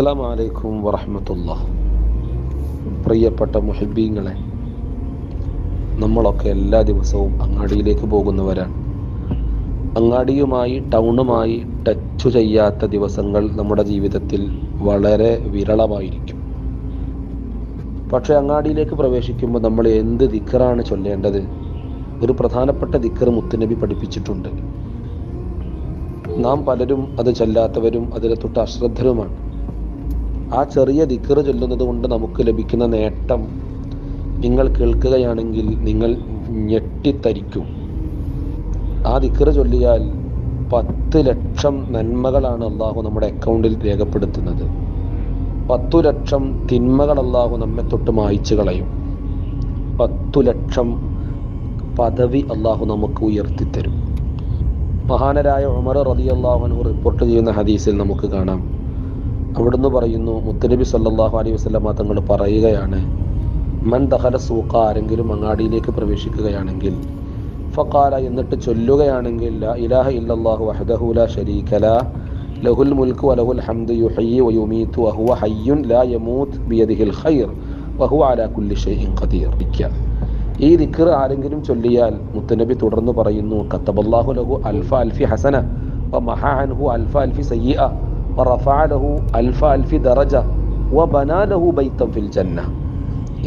അസ്സലാമു അലൈക്കും വറഹമത്തുള്ള. പ്രിയപ്പെട്ട മുഹിബീങ്ങളെ നമ്മളൊക്കെ എല്ലാ ദിവസവും അങ്ങാടിയിലേക്ക് പോകുന്നവരാണ്. അങ്ങാടിയുമായി ടൗണുമായി ടച്ച് ചെയ്യാത്ത ദിവസങ്ങൾ നമ്മുടെ ജീവിതത്തിൽ വളരെ വിരളമായിരിക്കും. പക്ഷെ അങ്ങാടിയിലേക്ക് പ്രവേശിക്കുമ്പോൾ നമ്മൾ എന്ത് ദിക്കറാണ് ചൊല്ലേണ്ടത്? ഒരു പ്രധാനപ്പെട്ട ദിക്കർ മുത്തുനബി പഠിപ്പിച്ചിട്ടുണ്ട്. നാം പലരും അത് ചൊല്ലാത്തവരും അതിലെ തൊട്ട് അശ്രദ്ധരുമാണ്. ആ ചെറിയ ദിക്കറ് ചൊല്ലുന്നത് കൊണ്ട് നമുക്ക് ലഭിക്കുന്ന നേട്ടം നിങ്ങൾ കേൾക്കുകയാണെങ്കിൽ നിങ്ങൾ ഞെട്ടിത്തരിക്കും. ആ ദിക്കറ് ചൊല്ലിയാൽ പത്ത് ലക്ഷം നന്മകളാണ് അള്ളാഹു നമ്മുടെ അക്കൗണ്ടിൽ രേഖപ്പെടുത്തുന്നത്. പത്തു ലക്ഷം തിന്മകൾ അള്ളാഹു നമ്മെ തൊട്ട് മായിച്ചു കളയും. പത്തു ലക്ഷം പദവി അള്ളാഹു നമുക്ക് ഉയർത്തിത്തരും. മഹാനരായ ഉമർ റതി അള്ളാഹുനു റിപ്പോർട്ട് ചെയ്യുന്ന ഹദീസിൽ നമുക്ക് കാണാം. അവിടുന്ന് പറയുന്നു മുത്തനബി സല്ലാഹു അലൈഹി വസ്ലമ തങ്ങൾ പറയുകയാണ് മൻ ദഹല സൂക്ക ആരെങ്കിലും അങ്ങാടിയിലേക്ക് പ്രവേശിക്കുകയാണെങ്കിൽ ഫക്കാല എന്നിട്ട് ചൊല്ലുകയാണെങ്കിൽ ഇലാഹ ഇല്ലല്ലാഹു വഹദഹുല ലാ ശരീക ലാ ലഹുൽ മുൽക്ക് വലഹുൽ ഹംദു യുഹയ്യി വയുമീതു വഹുവ ഹയ്യുൻ ലാ യമൂത്ത് ബിയദിഹിൽ ഖൈർ വഹുവ അലാ കുല്ലി ഷൈഇൻ ഖദീർ. ഈ ദിക്ർ ആരെങ്കിലും ചൊല്ലിയാൽ മുത്തനബി തുടർന്ന് പറയുന്നു കത്തബല്ലാഹു ലഹു അൽഫ അൽഫി ഹസന വ മഹാ അൻഹു അൽഫ അൽഫി സയ്യിഅ അൽഫ അൽഫി ദറജ വ ബനാ ലഹു ബൈത്തൻ ഫിൽ ജന്ന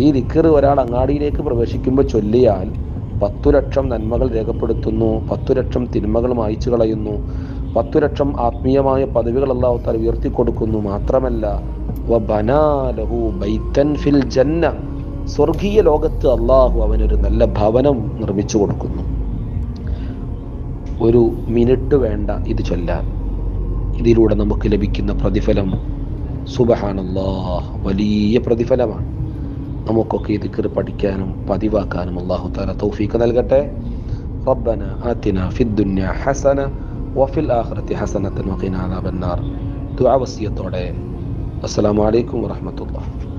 ഈ ദിക്കർ ഒരാൾ അങ്ങാടിയിലേക്ക് പ്രവേശിക്കുമ്പോൾ ചൊല്ലിയാൽ പത്തു ലക്ഷം നന്മകൾ രേഖപ്പെടുത്തുന്നു പത്തു ലക്ഷം തിന്മകൾ മായ്ച്ചു കളയുന്നു പത്തു ലക്ഷം ആത്മീയമായ പദവികൾ അള്ളാഹുത്താൽ താല ഉയർത്തി കൊടുക്കുന്നു മാത്രമല്ല വ ബനാ ലഹു ബൈത്തൻ ഫിൽ ജന്ന സ്വർഗീയ ലോകത്ത് അള്ളാഹു അവനൊരു നല്ല ഭവനം നിർമ്മിച്ചു കൊടുക്കുന്നു. ഒരു മിനിറ്റ് വേണ്ട ഇത് ചൊല്ലാൻ. ഇതിലൂടെ നമുക്ക് ലഭിക്കുന്ന പ്രതിഫലം സുബഹാനല്ലാ വലിയ പ്രതിഫലമാണ്. നമുക്കൊക്കെ ഇത് കയറി പഠിക്കാനും പതിവാക്കാനും അള്ളാഹു താല തൗഫീക്ക് നൽകട്ടെ. റബ്ബന ആത്തിന ഫിദ്ദുന്യ ഹസന വഫിൽ ആഹ്റത്തി ഹസനത്തിന് വഖിനാ അദാബന്നാർ. ദുആ വസിയത്തോടെ. അസ്സലാമു അലൈക്കും വറഹ്മത്തുള്ളാഹി.